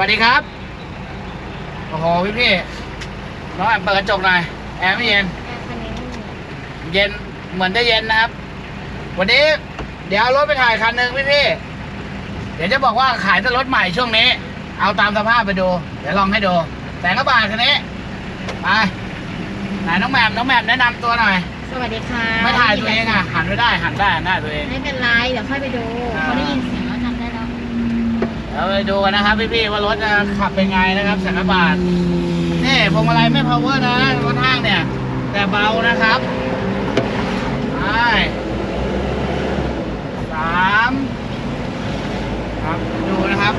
วัสดีครับ โอ้โหพี่พี่น้องแอมเปิดกระจกหน่อย แอร์ไม่เย็น เย็นเหมือนจะเย็นนะครับ วันนี้ เดี๋ยวเอารถไปถ่ายคันหนึ่งพี่พี่เดี๋ยวจะบอกว่าขายแต่รถใหม่ช่วงนี้ เอาตามสภาพไปดู เดี๋ยวลองให้ดูแสนกว่าบาทคันนี้ ไปไหนน้องแหมมน้องแหมมแนะนำตัวหน่อย สวัสดีค่ะไม่ถ่ายตัวเองอะ หันไม่ได้ หันได้หันได้ตัวเอง ไม่เป็นไร เดี๋ยวค่อยไปดูอ่าเขาได้ยินเสียงแล้วจำได้แล้ว เราไปดูกันนะครับพี่ๆว่ารถจะขับเป็นไงนะครับสันกบาทนี่พวงมาลัยไม่ power นะรถห้างเนี่ย แต่เบานะครับไปสามครับดูนะครับ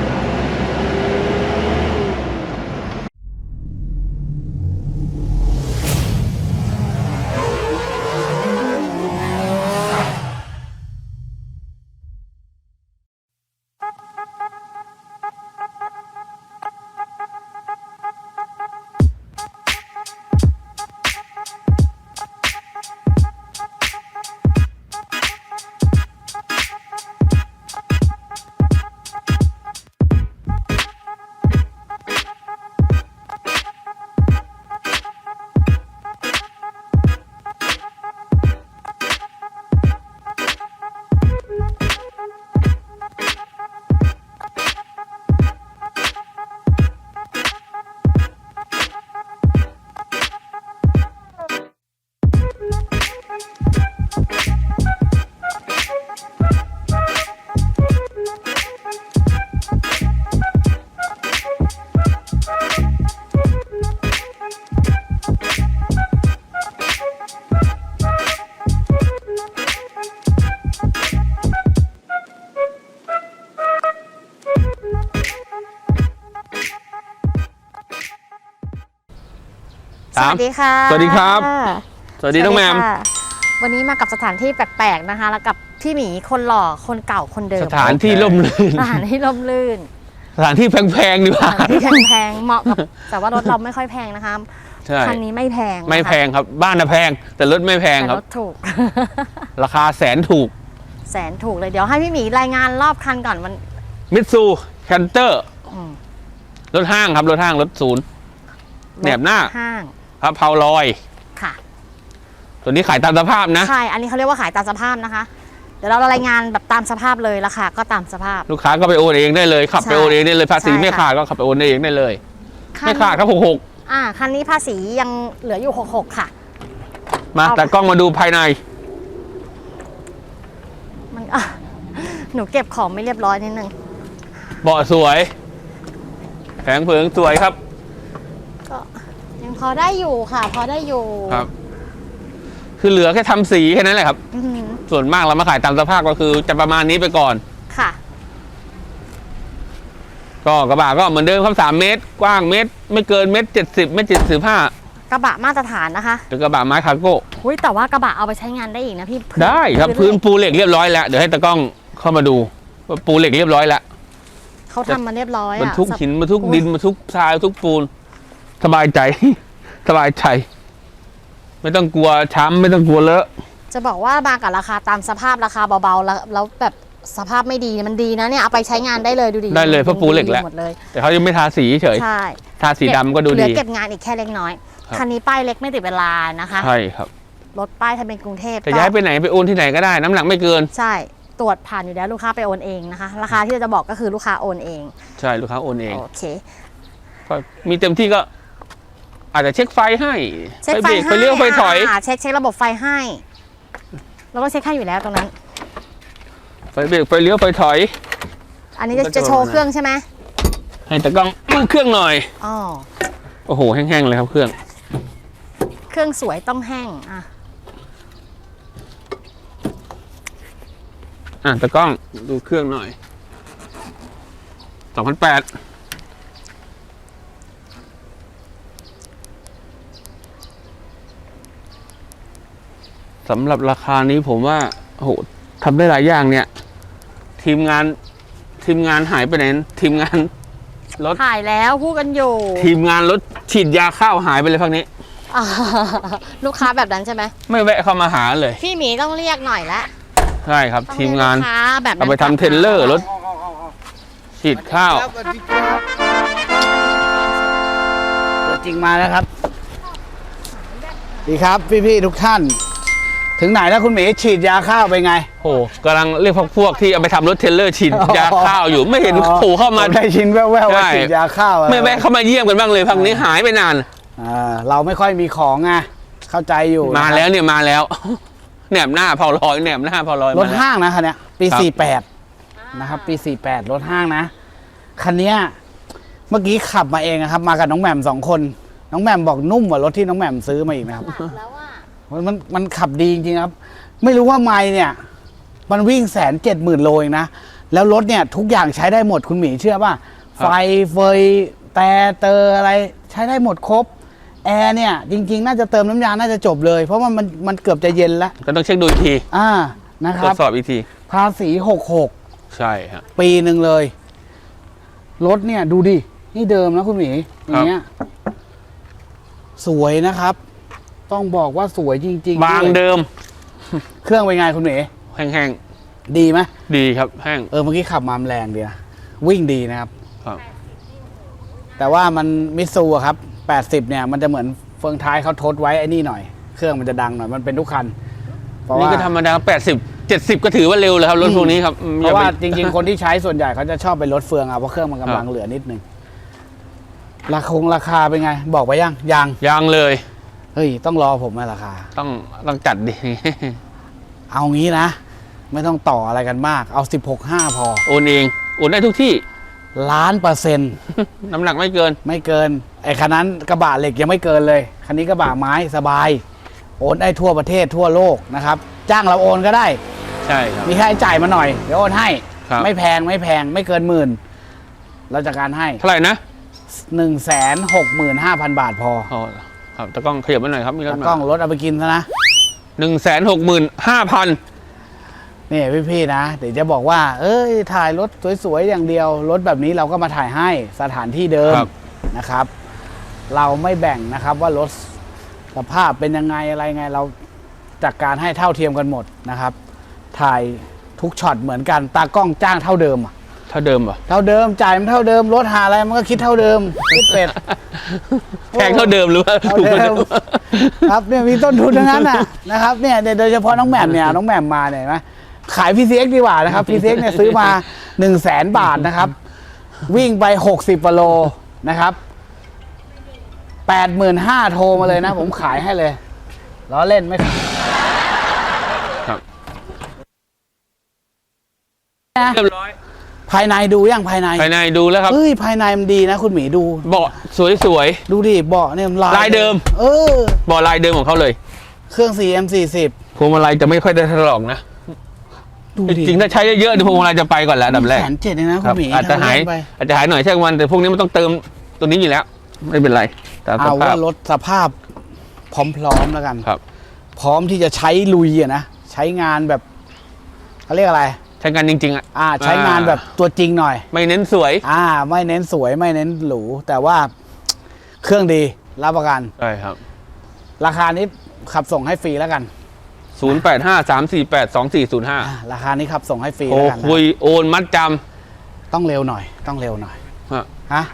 สวัสดีค่ะสวัสดีครับ สวัสดีน้องแมม ค่ะวันนี้มากับสถานที่แปลกๆนะคะ แล้วกับพี่หมีคนหล่อคนเก่าคนเดิมสถานที่ร่มรื่นสถานที่ร่มรื่นสถานที่แพงๆดีกสว่าถานที่แพงๆเหมาะกับแต่ว่ารถเราไม่ค่อยแพงนะคะใช่คันนี้ไม่แพงนะคะไม่แพงครับ บ้านน่ะแพง แต่รถไม่แพงแต่ครับ รถถูก ราคาแสนถูกแสนถูกเลยเดี๋ยวให้พี่หมีรายงานรอบคันก่อนมันมิตซูแคนเตอร์อืมรถห้างครับรถห้างรถศูนย์แหนบหน้าห้าง ครับเพาลอย ค่ะ ตัวนี้ขายตามสภาพนะ ใช่ อันนี้เขาเรียกว่าขายตามสภาพนะคะ เดี๋ยวเรารายงานแบบตามสภาพเลยราคาก็ตามสภาพ ลูกค้าก็ไปโอนเองได้เลย ขับใช่ไปโอนเองได้เลย ภาษีใช่ไม่ค่ะขาดก็ขับไปโอนเองได้เลยคันไม่ขาดครับหกหกอ่า คันนี้ภาษียังเหลืออยู่66ค่ะมาเอาแต่กล้องมาดูภายใน มันอะหนูเก็บของไม่เรียบร้อยนิดนึง เบาะสวย แผงเผิงสวยครับก็ยัง พอได้อยู่ค่ะ พอได้อยู่ครับ คือเหลือแค่ทำสีแค่นั้นแหละครับ อือหือส่วนมากเรามาขายตามสภาพก็คือจะประมาณนี้ไปก่อน ค่ะ ก็กระบะก็เหมือนเดิมครับสามเมตร กว้างเมตร ไม่เกินเมตรเจ็ดสิบเมตรเจ็ดสิบห้ากระบะมาตรฐานนะคะหรือกระบะไม้คาร์โก้ อุ้ยแต่ว่ากระบะเอาไปใช้งานได้อีกนะพี่พื้นได้ครับพื้พื้นปูเหล็กเรียบร้อยแล้ว เดี๋ยวให้ตากล้องเข้ามาดูว่าปูเหล็กเรียบร้อยแล้วเขาทำมาเรียบร้อยบรรอะทุกหินบรรทุกโอ้ยดินบรรทุกทรายบรรทุกปูนสบายใจ สบายใจ ไม่ต้องกลัวช้ำไม่ต้องกลัวเลอะ จะบอกว่ามากับราคาตามสภาพราคาเบาๆแล้วแล้วแบบสภาพไม่ดีมันดีนะเนี่ยเอาไปใช้งานได้เลยดูดิได้เลยเพราะปูเหล็กแล้ว หมดเลยแต่เขายังไม่ทาสีเฉย ใช่ทาสีดำก็ดูเหลืดีอเก็บงานอีกแค่เล็กน้อยครับ คันนี้ป้ายเล็กไม่ติดเวลานะคะใช่ครับ รถป้ายทะเบียนกรุงเทพจะก็ย้ายไปไหนไปโอนที่ไหนก็ได้ น้ำหนักไม่เกิน ใช่ตรวจผ่านอยู่แล้วลูกค้าไปโอนเองนะคะ ราคาที่เราจะบอกก็คือลูกค้าโอนเองใช่ลูกค้าโอนเอง โอเค ก็มีเต็มที่ก็ อาจจะเช็คไฟให้เช็คไฟเบรกให้ไปเลี้ยวไฟถอยาเช็คเช็คระบบไฟให้แล้วก็เช็คให้อยู่แล้วตรงนั้น ไฟเบรกไฟเลี้ยวไฟถอย อันนี้จะมันก็จะโชว์ประมาณเครื่องใช่ไหมให้ตะกล้องดูเครื่องหน่อยอ๋อโอ้โหแห้งๆเลยครับเครื่อง เครื่องสวยต้องแห้งอะอะตะกล้องดูเครื่องหน่อยสองพันแปด สำหรับราคานี้ผมว่าโอ้โหทำได้หลายอย่างเนี่ย ทีมงานทีมงานหายไปไหนทีมงานรถถ่ายแล้วพูดกันอยู่ ทีมงานรถฉีดยาข้าวหายไปเลยพักนี้อ่าลูกค้าแบบนั้นใช่ไหมไม่แวะเข้ามาหาเลย พี่หมีต้องเรียกหน่อยละใช่ครับต้องทีมเรียกงานลูกค้าแบบนั้นเอาไปทำเทรลเลอร์รถฉีดข้าวสวัสดีครับจริงมาแล้วครับ ดีครับพี่ๆทุกท่าน ถึงไหนแล้วคุณหมีฉีดยาข้าวไปไง โอ้กำลังเรียกพวกพวกที่เอาไปทำรถเทรลเลอร์ฉีดยาข้าวอยู่ไม่เห็นโผล่เข้ามาผได้ชินแว่วๆว่าใช่ฉีดยาข้าวอะไรไม่แวะเข้ามาเยี่ยมกันบ้างเลยพักนี้หายไปนานอ่าเราไม่ค่อยมีของไงเข้าใจอยู่มานะครับแล้วเนี่ยมาแล้วแหนมหน้าเผาลอยแหนมหน้าเผาลอยรมาถแล้วห้างนะคันเนี้ยปีครับ48นะครับปี48รถห้างนะคันเนี้ยเมื่อกี้ขับมาเองนะครับ มากับน้องแหม่มสองคน น้องแหม่มบอกนุ่มกว่ารถที่น้องแหม่มซื้อมาอีกนะครับแล้วว่า มันมันมันขับดีจริงๆครับ ไม่รู้ว่าไม่เนี่ย มันวิ่งแสนเจ็ดหมื่นโลเองนะ แล้วรถเนี่ยทุกอย่างใช้ได้หมดคุณหมีเชื่อป่ะ ไฟเฟยแต่เตออะไรใช้ได้หมดครบ แอร์เนี่ย จริง ๆ น่าจะเติมน้ำยา น่าจะจบเลย เพราะว่ามันมันเกือบจะเย็นแล้ว ก็ต้องเช็คดูอีกทีอ่านะคตรวรับจสอบอีกที ภาษีหกหกใช่ฮะ ปีหนึ่งเลย รถเนี่ยดูดิ นี่เดิมนะคุณหมีอย่างเงี้ยสวยนะครับ ต้องบอกว่าสวยจริงๆบางด้วยเดิมเครื่องเป็นไงคุณหมีแห้งดีไหมๆดีครับ แห้งเออเมื่อกี้ขับมามันแรงดีนะวิ่งดีนะครับ ครับ แต่ว่ามันมิตซูอะครับ 80 เนี่ย มันจะเหมือนเฟืองท้ายเขาทดไว้ไอ้นี่หน่อย เครื่องมันจะดังหน่อย มันเป็นทุกคัน เพราะนี่ว่าก็ธรรมดา 80 70 ก็ถือว่าเร็วแล้วครับ รถพวกนี้ครับเพราะว่าจริง ๆ คนที่ใช้ส่วนใหญ่เขาจะชอบไปลดเฟืองเอาเพราะเครื่องมันกำลังครับ เหลือนิดนึงราคงราคาเป็นไง บอกไปยังยังยังเลย เฮ้ยต้องรอผมไหมราคาต้องต้องจัดดิ เอางี้นะ ไม่ต้องต่ออะไรกันมาก เอา 16.5 พอ โอนเองโอนได้ทุกที่ ล้านเปอร์เซ็นต์ น้ำหนักไม่เกิน ไม่เกิน ไอ้คันนั้นกระบะเหล็กยังไม่เกินเลย คันนี้กระบะไม้สบาย โอนได้ทั่วประเทศทั่วโลกนะครับ จ้างเราโอนก็ได้ ใช่ครับ มีค่าใช้จ่ายมาหน่อย เดี๋ยวโอนให้ ครับ ไม่แพงไม่แพงไม่เกินหมื่น เราจัดการให้เท่าไหร่นะ1 6 5 0 0 0 บาทพอ อ๋อ ครับตะกล้องขยับมาหน่อยครับมีรถแล้วมากล้องรถเอาไปกินซะนะ หนึ่งแสนหกหมื่นห้าพันนี่พี่ๆนะ เดี๋ยวจะบอกว่า เอ้ยถ่ายรถสวยๆอย่างเดียว รถแบบนี้เราก็มาถ่ายให้สถานที่เดิมครับนะครับ เราไม่แบ่งนะครับว่ารถสภาพเป็นยังไงอะไรไงเราจัดการให้เท่าเทียมกันหมดนะครับ ถ่ายทุกช็อตเหมือนกันตากล้องจ้างเท่าเดิมอะ เท่าเดิมเหรอเท่าเดิมจ่ายมันเท่าเดิมรถหาอะไรมันก็คิดเท่าเดิมคิดเป็ดแพงเท่าเดิมหรือว่าเท่าถูกกว่าเดิเดิมมครับเนี่ยมีต้นทุนทั้งนั้นน่ะนะครับเนี่ยโดยเฉพาะน้องแหม่มเนี่ยน้องแหม่มมาเนี่ยเห็นไหมขาย PCX ดีกว่านะครับ PCX เนี่ยซื้อมา1นึ่งแสนบาทนะครับ วิ่งไป 60กิโลนะครับแปดหมื่นห้าโทรมาเลยนะ ผมขายให้เลยล้อเล่นไม่ขายครับนะเรียบร้อย ภายในดูยังภายในภายในดูแล้วครับเอ้ยภายในมันดีนะ คุณหมีดู เบาะสวยดูดิเบาะเนี่ยมันลายลายเดิมเออๆเบาะลายเดิมของเขาเลยเครื่อง CM40 พวงมาลัยจะไม่ค่อยได้ถลอกนะ ดูจดิริงๆถ้าใช้เยอะๆเดี๋ยวพวงมาลัยจะไปก่อนแหละอันดับแรกแสนเจ็ดเองนะคคุรับณหมีอาจจะหาย ทำเล่นไปอาจจะหายหน่อยแค่วันแต่พวกนี้มันต้องเติมตัวนี้อยู่แล้ว ไม่เป็นไรตามสเอาภาว่าพ รถสภาพพร้อมๆแล้วกันครับ พร้อมที่จะใช้ลุยอะนะ ใช้งานแบบเขาเรียกอะไร ใช้งานจริงๆอะอ่าใช้งานแบบตัวจริงหน่อย ไม่เน้นสวย อ่า ไม่เน้นสวยไม่เน้นหรู แต่ว่าเครื่องดีรับประกันใช่ครับ ราคานี้ขับส่งให้ฟรีแล้วกัน 0 8 5 3 4 8 2 4 0 อ่า5ราคานี้ขับส่งให้ฟรีโทรแล้วกันนะคุยโอนมัดจต้องเร็วหน่อย ต้องเร็วหน่อยฮะฮะ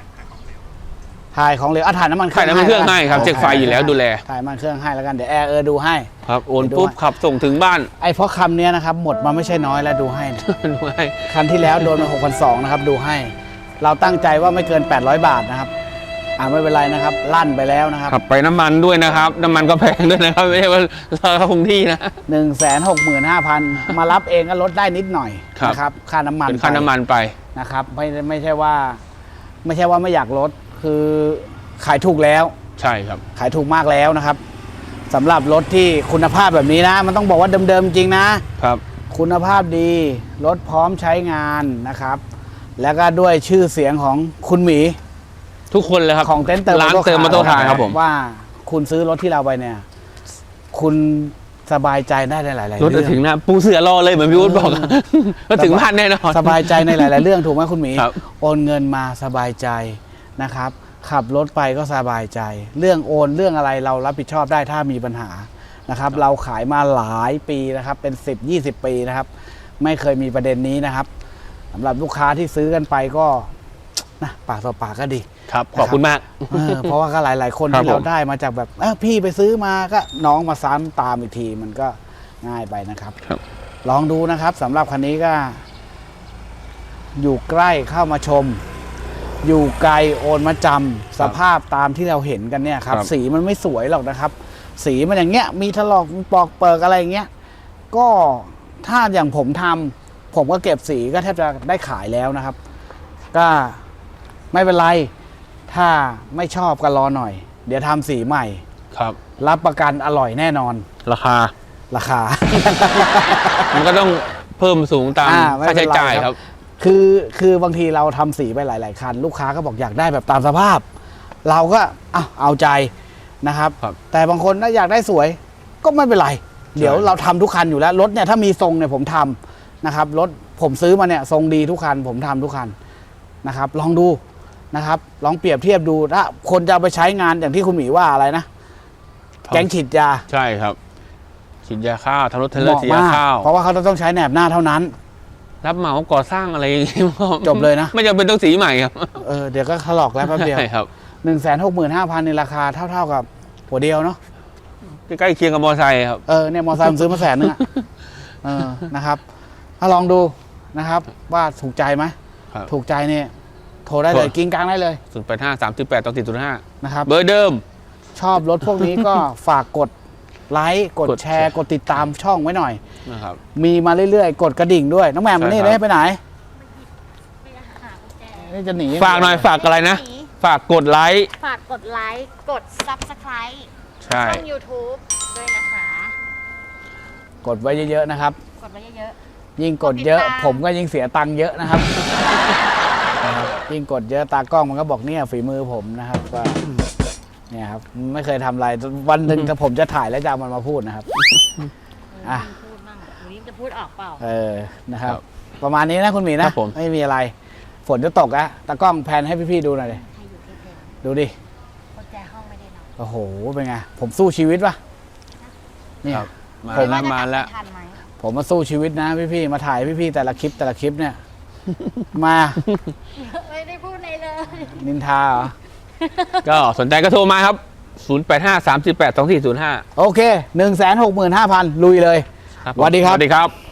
ถ่ายของเร็วอะถ่ายน้ำมันเครื่ถ่ายน้ำมันเครื่องให้ครับโเช็คไฟอยู่แล้วดูแล ถ่ายน้ำมันเครื่องให้แล้วกันเดี๋ยวแอร์เออดูให้ำครับโอนดูปุ๊บว่าขับส่งถึงบ้านไอ้เพราะคำเนี้ยนะครับหมดมาไม่ใช่น้อยแล้วดูให้เนี่ยดูให้คันที่แล้วโดนมา6,200นะครับดูให้ เราตั้งใจว่าไม่เกิน 800 บาทนะครับ อ่าไม่เป็นไรนะครับ ลั่นไปแล้วนะครับขับไปน้ำมันด้วยนะครับ น้ำมันก็แพงด้วยนะครับ ไม่ใช่ว่าราคาคงที่นะ 1 6 5 0 0 0 มารับเองก็ลดได้นิดหน่อยครับ นะครับ ค่าน้ำมันเป็นค่าไปน้ำมันไปนะครับ ไม่ไม่ใช่ว่า ไม่ใช่ว่าไม่อยากลด คือขายถูกแล้ว ใช่ครับ ขายถูกมากแล้วนะครับสำหรับรถที่คุณภาพแบบนี้นะ มันต้องบอกว่าเดิมๆจริงนะครับ คุณภาพดี รถพร้อมใช้งานนะครับ แล้วก็ด้วยชื่อเสียงของคุณหมีทุกคนเลยครับของเต็นท์เติมร้านเติมมอเตอร์ไทยครับผมว่าคุณซื้อรถที่เราไปเนี่ย คุณสบายใจได้ในหลายๆรถเรื่จะถึงนะปูเสือรอเลยเหมือนพี่วุฒิบอกก็ถึงบ้านแน่นอนสบายใจในหลาย ๆ เรื่องถูกไหมคุณหมีครับโอนเงินมาสบายใจ นะครับ ขับรถไปก็สบายใจ เรื่องโอนเรื่องอะไรเรารับผิดชอบได้ถ้ามีปัญหานะครับ เราขายมาหลายปีนะครับ เป็น 10 20 ปีนะครับ ไม่เคยมีประเด็นนี้นะครับสำหรับลูกค้าที่ซื้อกันไปก็นะปากต่อปากก็ดี ครับ ขอบคุณมากเออเพราะว่าก็หลาย ๆ คนครับที่เราผมได้มาจากแบบเออพี่ไปซื้อมาก็น้องมาซ้ำตามอีกทีมันก็ง่ายไปนะครับครับลองดูนะครับสำหรับคันนี้ก็ อยู่ใกล้เข้ามาชม อยู่ไกลโอนมาจำสภาพตามที่เราเห็นกันเนี่ยครับครับ สีมันไม่สวยหรอกนะครับ สีมันอย่างเงี้ยมีถลอกมีปอกเปิกอะไรอย่างเงี้ยก็ถ้าอย่างผมทำผมก็เก็บสีก็แทบจะได้ขายแล้วนะครับ ก็ไม่เป็นไร ถ้าไม่ชอบก็รอหน่อย เดี๋ยวทำสีใหม่ครับ รับประกันอร่อยแน่นอน ราคาราคา มันก็ต้องเพิ่มสูงตามอ่าไม่ค่าเป็ใช้นไรจ่ายคครัรับบ คือคือบางทีเราทำสีไปหลาย ๆ คัน ลูกค้าก็บอกอยากได้แบบตามสภาพ เราก็อะเอาใจนะครับครับแต่บางคนถ้าอยากได้สวยก็ไม่เป็นไร เดี๋ยวเราทำทุกคันอยู่แล้วรถเนี่ยถ้ามีทรงเนี่ยผมทำนะครับรถผมซื้อมาเนี่ยทรงดีทุกคัน ผมทำทุกคันนะครับ ลองดูนะครับลองเปรียบเทียบดูถ้าคนจะเอาไปใช้งานอย่างที่คุณหมีว่าอะไรนะครับแก๊งฉีดยาใช่ครับฉีดยาข้าวทำรถเทรลเหเลอร์มาะฉีดยามากข้าวเพราะว่าเขาต้องใช้แหนบหน้าเท่านั้น รับเหมาก่อสร้างอะไรอย่างงี้จบเลยนะ ไม่จำเป็นต้องสีใหม่ครับเออเดี๋ยวก็ถลอกแล้วแป๊บเดียวใช่ครับหนึ่งแสนหกหมื่นห้าพันในราคาเท่าๆกับหัวเดียวเนาะใกล้เคียงกับมอเตอร์ไซค์ครับเออเนี่ยมอไซค์ผมซื้อมาแสนนึงอะเออนะครับถ้าลองดูนะครับ ว่าถูกใจไหมครับถูกใจเนี่ยโทรได้เลยโทรกิ้งกลางได้เลยศูนย์แปดห้าสามสิบแปดต่อสี่ศูนย์ห้านะครับเบอร์เดิม ชอบรถพวกนี้ก็ฝากกด ไลค์กดกดแชแชร์ ร์กดติดตามช่องไว้หน่อย นะครับ มีมาเรื่อยๆ กดกระดิ่งด้วย น้องแหม่มใช่นี่ครับ ได้ไปไหน ไปหากุญแจนี่จะหนีฝากหน่อยฝากอะไรนะ ฝากกดไลค์ฝากกดไลค์ กด Subscribe ใช่ ช่อง YouTube ด้วยนะคะ กดไว้เยอะๆนะครับ กดไว้เยอะ ยิ่งกดเยอะ ติดตาม ผมก็ยิ่งเสียตังค์เยอะนะครับ นะครับยิ่งกดเยอะตากล้องมันก็บอกเนี่ยฝีมือผมนะครับก็ เนี่ยครับไม่เคยทำอะไรวันหนึ่งถ้าผมจะถ่ายแล้วจะเอามันมาพูดนะครับๆอะ พูดบ้างหนูยิ้มจะพูดออกเปล่า เออนะครับ ครับประมาณนี้นะคุณหมีคนะรับผม ไม่มีอะไร ฝนจะตกอะตากล้องแพนให้พี่ๆดูหน่อยดิใครอยู่ที่เดิมดูดิกุญแจห้องไม่ได้ล็อกโอ้โห เป็นไง ผมสู้ชีวิตปะเนี่ย ครับ มาผม แล้วมาแล้ว ทันไหมผมมาสู้ชีวิตนะพี่ๆ มาถ่ายพี่ๆ แต่ละคลิปแต่ละคลิปเนี่ย มา ไม่ได้พูดอะไรเลยนินทาเหรอ ก็สนใจก็โทรมาครับ 0 8 5 3 8 2 4 0 5 โอเคหนึ่งแสนหกหมื่นห้าพันลุยเลยครับผมสวัสดีครับ สวัสดีครับ